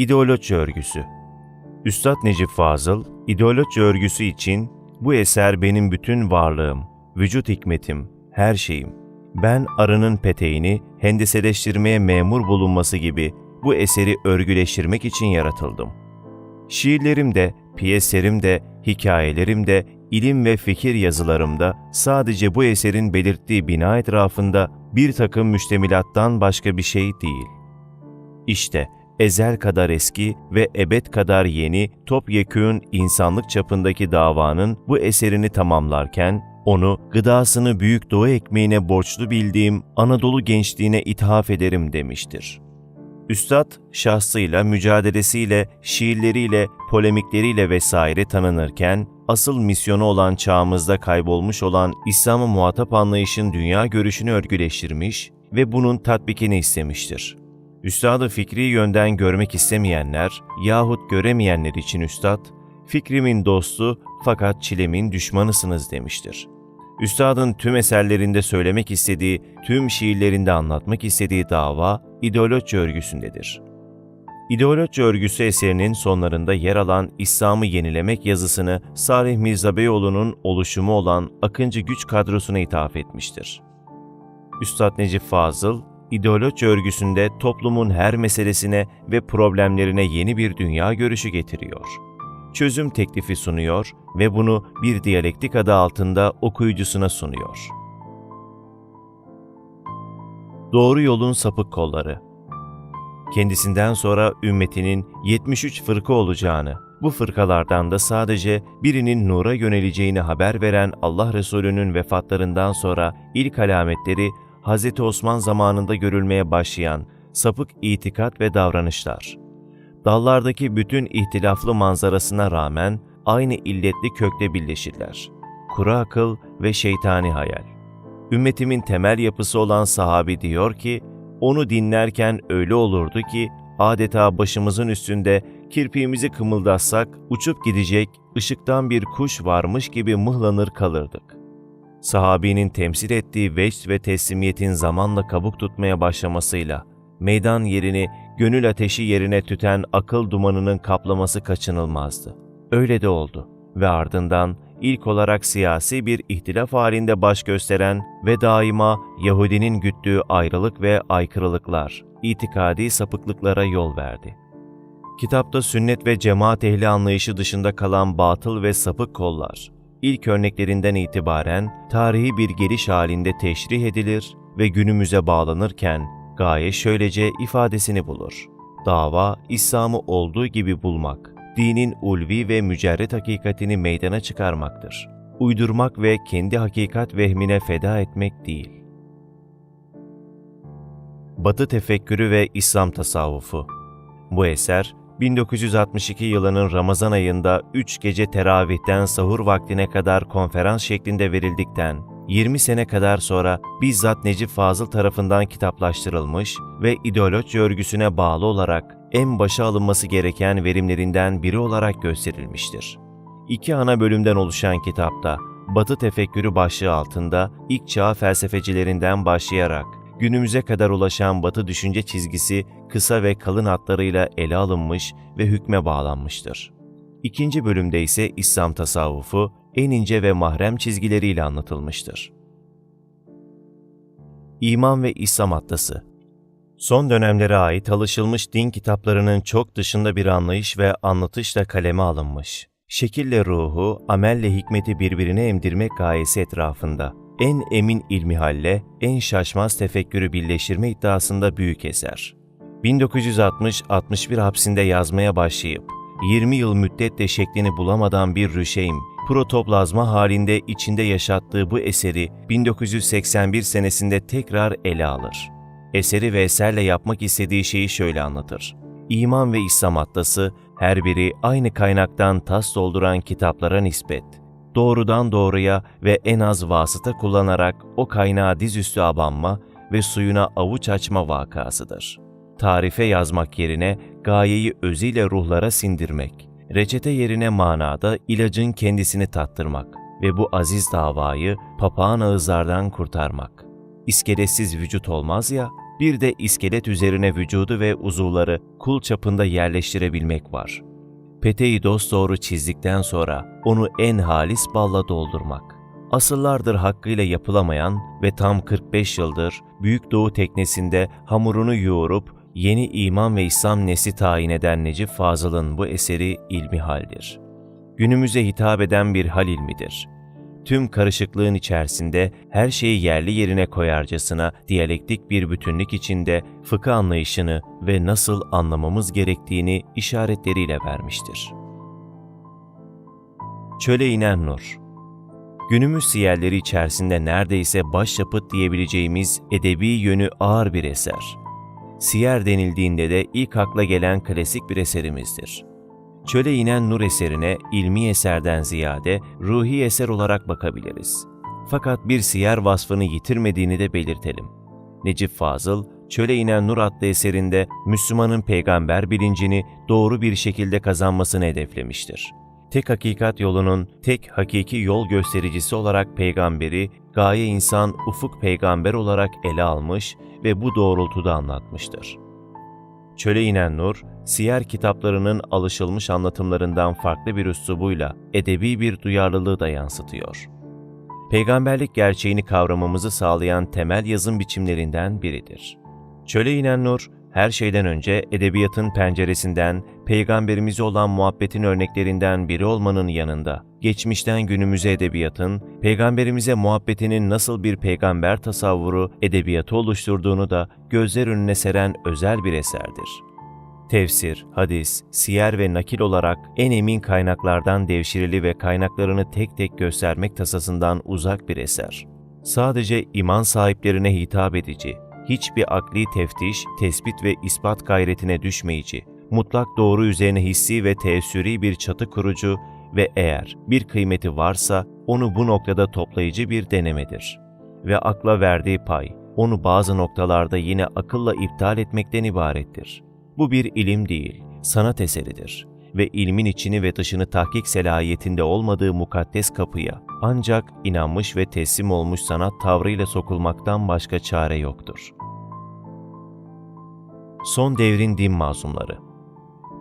İdeoloji örgüsü Üstad Necip Fazıl, ideoloji örgüsü için bu eser benim bütün varlığım, vücut hikmetim, her şeyim. Ben arının peteğini hendeseleştirmeye memur bulunması gibi bu eseri örgüleştirmek için yaratıldım. Şiirlerim de, piyeslerim de, hikayelerim de, ilim ve fikir yazılarımda sadece bu eserin belirttiği bina etrafında bir takım müştemilattan başka bir şey değil. İşte ezel kadar eski ve ebed kadar yeni topyekün insanlık çapındaki davanın bu eserini tamamlarken onu gıdasını büyük doğu ekmeğine borçlu bildiğim Anadolu gençliğine ithaf ederim demiştir. Üstad şahsıyla, mücadelesiyle, şiirleriyle, polemikleriyle vesaire tanınırken, asıl misyonu olan çağımızda kaybolmuş olan İslam'ı muhatap anlayışın dünya görüşünü örgüleştirmiş ve bunun tatbikini istemiştir. Üstadı fikri yönden görmek istemeyenler yahut göremeyenler için Üstad, fikrimin dostu fakat çilemin düşmanısınız demiştir. Üstadın tüm eserlerinde söylemek istediği, tüm şiirlerinde anlatmak istediği dava ideoloji örgüsündedir. İdeoloji örgüsü eserinin sonlarında yer alan İslam'ı yenilemek yazısını Salih Mirza Beyoğlu'nun oluşumu olan Akıncı Güç kadrosuna ithaf etmiştir. Üstad Necip Fazıl, ideoloji örgüsünde toplumun her meselesine ve problemlerine yeni bir dünya görüşü getiriyor. Çözüm teklifi sunuyor ve bunu bir diyalektik adı altında okuyucusuna sunuyor. Doğru yolun sapık kolları Kendisinden sonra ümmetinin 73 fırka olacağını, bu fırkalardan da sadece birinin nura yöneleceğini haber veren Allah Resulü'nün vefatlarından sonra ilk alametleri Hz. Osman zamanında görülmeye başlayan sapık itikat ve davranışlar. Dallardaki bütün ihtilaflı manzarasına rağmen aynı illetli kökte birleşirler. Kuru akıl ve şeytani hayal. Ümmetimin temel yapısı olan sahabi diyor ki, onu dinlerken öyle olurdu ki adeta başımızın üstünde kirpiğimizi kımıldatsak uçup gidecek ışıktan bir kuş varmış gibi mıhlanır kalırdık. Sahabinin temsil ettiği vecd ve teslimiyetin zamanla kabuk tutmaya başlamasıyla meydan yerini gönül ateşi yerine tüten akıl dumanının kaplaması kaçınılmazdı. Öyle de oldu ve ardından ilk olarak siyasi bir ihtilaf halinde baş gösteren ve daima Yahudinin güttüğü ayrılık ve aykırılıklar, itikadi sapıklıklara yol verdi. Kitapta sünnet ve cemaat ehli anlayışı dışında kalan batıl ve sapık kollar, ilk örneklerinden itibaren tarihi bir geliş halinde teşrih edilir ve günümüze bağlanırken gaye şöylece ifadesini bulur. Dava, İslam'ı olduğu gibi bulmak, dinin ulvi ve mücerret hakikatini meydana çıkarmaktır. Uydurmak ve kendi hakikat vehmine feda etmek değil. Batı tefekkürü ve İslam tasavvufu Bu eser, 1962 yılının Ramazan ayında 3 gece teravihten sahur vaktine kadar konferans şeklinde verildikten 20 sene kadar sonra bizzat Necip Fazıl tarafından kitaplaştırılmış ve ideoloji örgüsüne bağlı olarak en başa alınması gereken verimlerinden biri olarak gösterilmiştir. İki ana bölümden oluşan kitapta Batı tefekkürü başlığı altında ilk çağ felsefecilerinden başlayarak günümüze kadar ulaşan Batı düşünce çizgisi kısa ve kalın hatlarıyla ele alınmış ve hükme bağlanmıştır. İkinci bölümde ise İslam tasavvufu en ince ve mahrem çizgileriyle anlatılmıştır. İman ve İslam Atlası Son dönemlere ait alışılmış din kitaplarının çok dışında bir anlayış ve anlatışla kaleme alınmış. Şekille ruhu, amelle hikmeti birbirine emdirmek gayesi etrafında en emin ilmihalle, en şaşmaz tefekkürü birleştirme iddiasında büyük eser. 1960-61 hapsinde yazmaya başlayıp 20 yıl müddetle şeklini bulamadan bir rüşeym, protoplazma halinde içinde yaşattığı bu eseri 1981 senesinde tekrar ele alır. Eseri ve eserle yapmak istediği şeyi şöyle anlatır. İman ve İslam atlası her biri aynı kaynaktan tas dolduran kitaplara nispet, doğrudan doğruya ve en az vasıta kullanarak o kaynağı dizüstü abanma ve suyuna avuç açma vakasıdır. Tarife yazmak yerine gayeyi özüyle ruhlara sindirmek, reçete yerine manada ilacın kendisini tattırmak ve bu aziz davayı papağan ağızlardan kurtarmak. İskeletsiz vücut olmaz ya, Bir de iskelet üzerine vücudu ve uzuvları kul çapında yerleştirebilmek var. Peteği dosdoğru çizdikten sonra onu en halis balla doldurmak. Asıllardır hakkıyla yapılamayan ve tam 45 yıldır Büyük Doğu teknesinde hamurunu yoğurup yeni iman ve İslam nesli tayin eden Necip Fazıl'ın bu eseri ilmi haldir. Günümüze hitap eden bir hal ilmidir. Tüm karışıklığın içerisinde her şeyi yerli yerine koyarcasına diyalektik bir bütünlük içinde fıkıh anlayışını ve nasıl anlamamız gerektiğini işaretleriyle vermiştir. Çöle inen nur Günümüz siyerleri içerisinde neredeyse başyapıt diyebileceğimiz edebi yönü ağır bir eser. Siyer denildiğinde de ilk akla gelen klasik bir eserimizdir. Çöle inen nur eserine ilmi eserden ziyade ruhi eser olarak bakabiliriz. Fakat bir siyer vasfını yitirmediğini de belirtelim. Necip Fazıl, Çöle inen Nur adlı eserinde Müslümanın peygamber bilincini doğru bir şekilde kazanmasını hedeflemiştir. Tek hakikat yolunun tek hakiki yol göstericisi olarak peygamberi, gaye insan ufuk peygamber olarak ele almış ve bu doğrultuda anlatmıştır. Çöle inen Nur, siyer kitaplarının alışılmış anlatımlarından farklı bir üslubuyla edebi bir duyarlılığı da yansıtıyor. Peygamberlik gerçeğini kavramamızı sağlayan temel yazım biçimlerinden biridir. Çöle inen Nur, her şeyden önce edebiyatın penceresinden, peygamberimize olan muhabbetin örneklerinden biri olmanın yanında, geçmişten günümüze edebiyatın, peygamberimize muhabbetinin nasıl bir peygamber tasavvuru edebiyatı oluşturduğunu da gözler önüne seren özel bir eserdir. Tefsir, hadis, siyer ve nakil olarak en emin kaynaklardan devşirili ve kaynaklarını tek tek göstermek tasasından uzak bir eser. Sadece iman sahiplerine hitap edici, hiçbir akli teftiş, tespit ve ispat gayretine düşmeyici, mutlak doğru üzerine hissi ve teessüri bir çatı kurucu ve eğer bir kıymeti varsa onu bu noktada toplayıcı bir denemedir. Ve akla verdiği pay, onu bazı noktalarda yine akılla iptal etmekten ibarettir. Bu bir ilim değil, sanat eseridir ve ilmin içini ve dışını tahkik selahiyetinde olmadığı mukaddes kapıya ancak inanmış ve teslim olmuş sanat tavrıyla sokulmaktan başka çare yoktur. Son devrin din mazlumları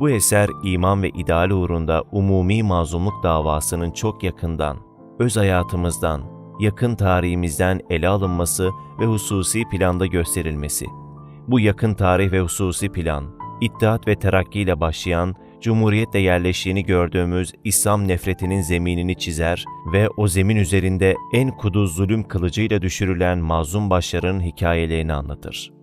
Bu eser iman ve ideal uğrunda umumi mazlumluk davasının çok yakından, öz hayatımızdan, yakın tarihimizden ele alınması ve hususi planda gösterilmesi. Bu yakın tarih ve hususi plan, İttihat ve Terakki ile başlayan, Cumhuriyetle yerleştiğini gördüğümüz İslam nefretinin zeminini çizer ve o zemin üzerinde en kuduz zulüm kılıcıyla düşürülen mazlum başların hikayelerini anlatır.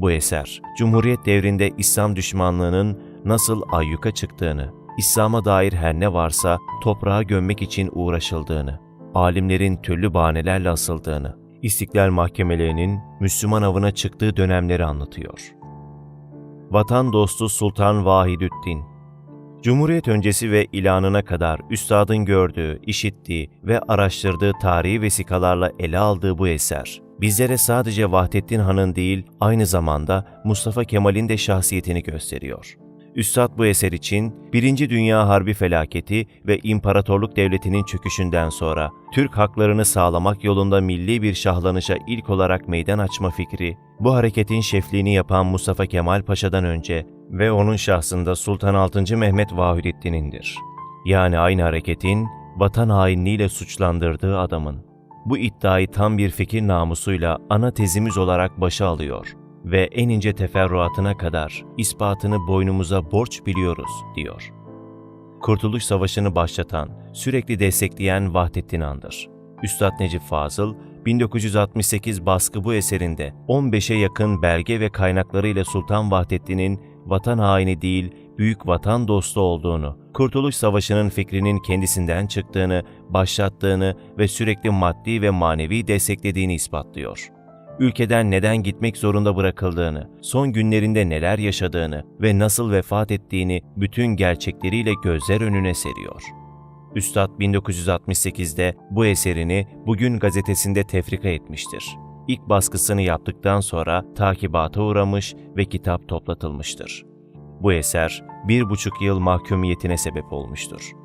Bu eser, Cumhuriyet devrinde İslam düşmanlığının nasıl ayyuka çıktığını, İslam'a dair her ne varsa toprağa gömmek için uğraşıldığını, alimlerin türlü bahanelerle asıldığını, İstiklal mahkemelerinin Müslüman avına çıktığı dönemleri anlatıyor. Vatan dostu Sultan Vahidüddin Cumhuriyet öncesi ve ilanına kadar üstadın gördüğü, işittiği ve araştırdığı tarihi vesikalarla ele aldığı bu eser, bizlere sadece Vahdettin Han'ın değil, aynı zamanda Mustafa Kemal'in de şahsiyetini gösteriyor. Üstad bu eser için Birinci Dünya Harbi felaketi ve İmparatorluk Devleti'nin çöküşünden sonra Türk haklarını sağlamak yolunda milli bir şahlanışa ilk olarak meydan açma fikri, bu hareketin şefliğini yapan Mustafa Kemal Paşa'dan önce ve onun şahsında Sultan 6. Mehmet Vahidettin'indir. Yani aynı hareketin vatan hainliğiyle suçlandırdığı adamın. Bu iddiayı tam bir fikir namusuyla ana tezimiz olarak başa alıyor ve en ince teferruatına kadar ispatını boynumuza borç biliyoruz, diyor. Kurtuluş Savaşı'nı başlatan, sürekli destekleyen Vahdettin An'dır. Üstad Necip Fazıl, 1968 baskı bu eserinde 15'e yakın belge ve kaynaklarıyla Sultan Vahdettin'in vatan haini değil, büyük vatan dostu olduğunu, Kurtuluş Savaşı'nın fikrinin kendisinden çıktığını, başlattığını ve sürekli maddi ve manevi desteklediğini ispatlıyor. Ülkeden neden gitmek zorunda bırakıldığını, son günlerinde neler yaşadığını ve nasıl vefat ettiğini bütün gerçekleriyle gözler önüne seriyor. Üstad 1968'de bu eserini Bugün gazetesinde tefrika etmiştir. İlk baskısını yaptıktan sonra takibata uğramış ve kitap toplatılmıştır. Bu eser bir buçuk yıl mahkumiyetine sebep olmuştur.